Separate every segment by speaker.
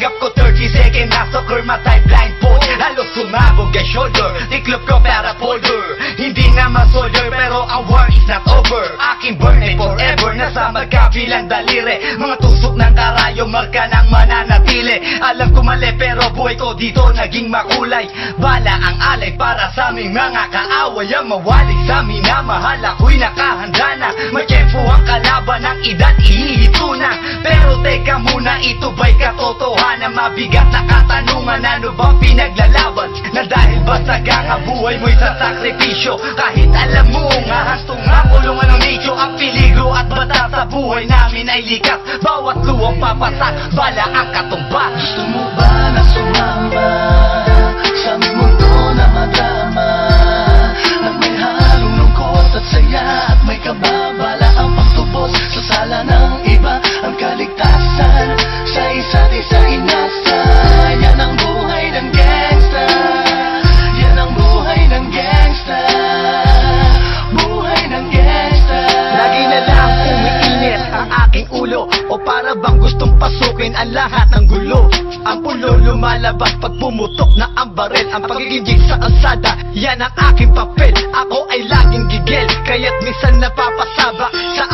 Speaker 1: गप को Ay forever Nasa magkabilang daliri. Mga tusok ng karayo Marka ng mananatili. Alam ko mali pero buhay ko dito naging makulay. Bala ang alay para sa aming mga kaaway. Ang mawali sa minamahal Ako'y nakahanda na. May tempo ang kalaban ng edad ihihito na. Pero teka muna ito ba'y katotohanan? Mabigat na katanungan ano ba pinaglalaban? Na dahil ba sagang buhay mo'y sa sakripisyo? Kahit alam mo sa buhay namin ay likas Bawat luwang papasak, bala ang katumba.
Speaker 2: Gusto ang
Speaker 1: lahat ng gulo. Ang pulo lumalabas pag pumutok na ang baril. Ang pagiging sa kalsada, yan ang aking papel. Ako ay laging gigil, kaya't minsan napapasaba Sa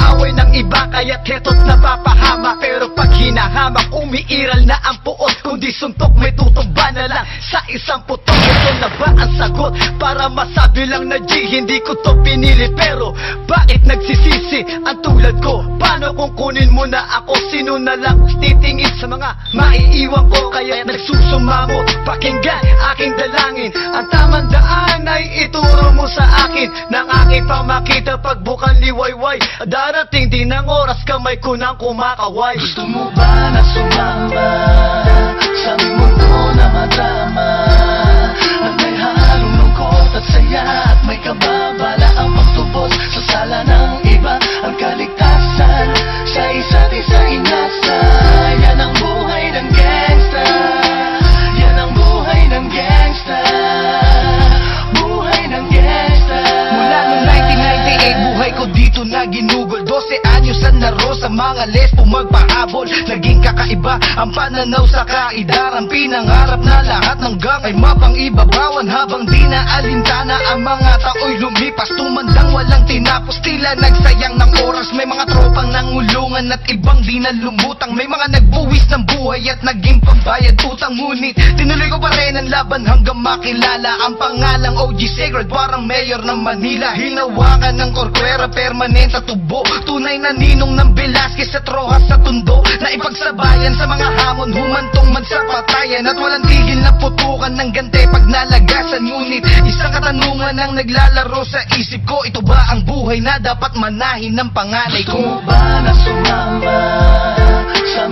Speaker 1: iba, kaya't heto't napapahama Pero pag hinahamak, umiiral na ang puot Kundi suntok may tutumba na lang sa isang putok Ito na ba ang sagot? Para masabi lang na G, hindi ko to pinili Pero bakit nagsisisi ang tulad ko? Paano kung kunin mo na ako? Sino na lang titingin sa mga maiiwan ko? Kaya nagsusumamo Pakinggan aking dalangin Ang tamang daan ay ituro sa akin Nang aking pamakita pagbukan liwayway. Darating din ang oras kamay ko nang kumakaway.
Speaker 2: Gusto mo ba na sumama
Speaker 1: mga lesbo magpahabol Naging kakaiba ang pananaw sa kaidaran Pinangarap na lahat ng gang ay mapang-ibabawan Habang di na alintana ang mga tao'y lumipas. Tumandang walang tinapos, tila nagsayang ng oras. May mga tropang nangulungan at ibang di na lumutang May mga nagbuwis ng buhay at naging pambayad utang. Ngunit tinuloy ko pa rin ang laban hanggang makilala Ang pangalang OG Sacred, parang mayor ng Manila Hinawakan ng korkwera, permanent at tubo. Tunay na ninong ng Velasquez at Rojas sa tundo Na ipagsabayan sa mga hamon, humantong man sa patayan At walang tigil na putukan ng gante pag nalagasan Ngunit isang katanungan ang naglalaro sa isip ko Ito ba ang buhay na dapat manahin ng panganay
Speaker 2: Gusto
Speaker 1: ko?
Speaker 2: mo ba na sumama Sa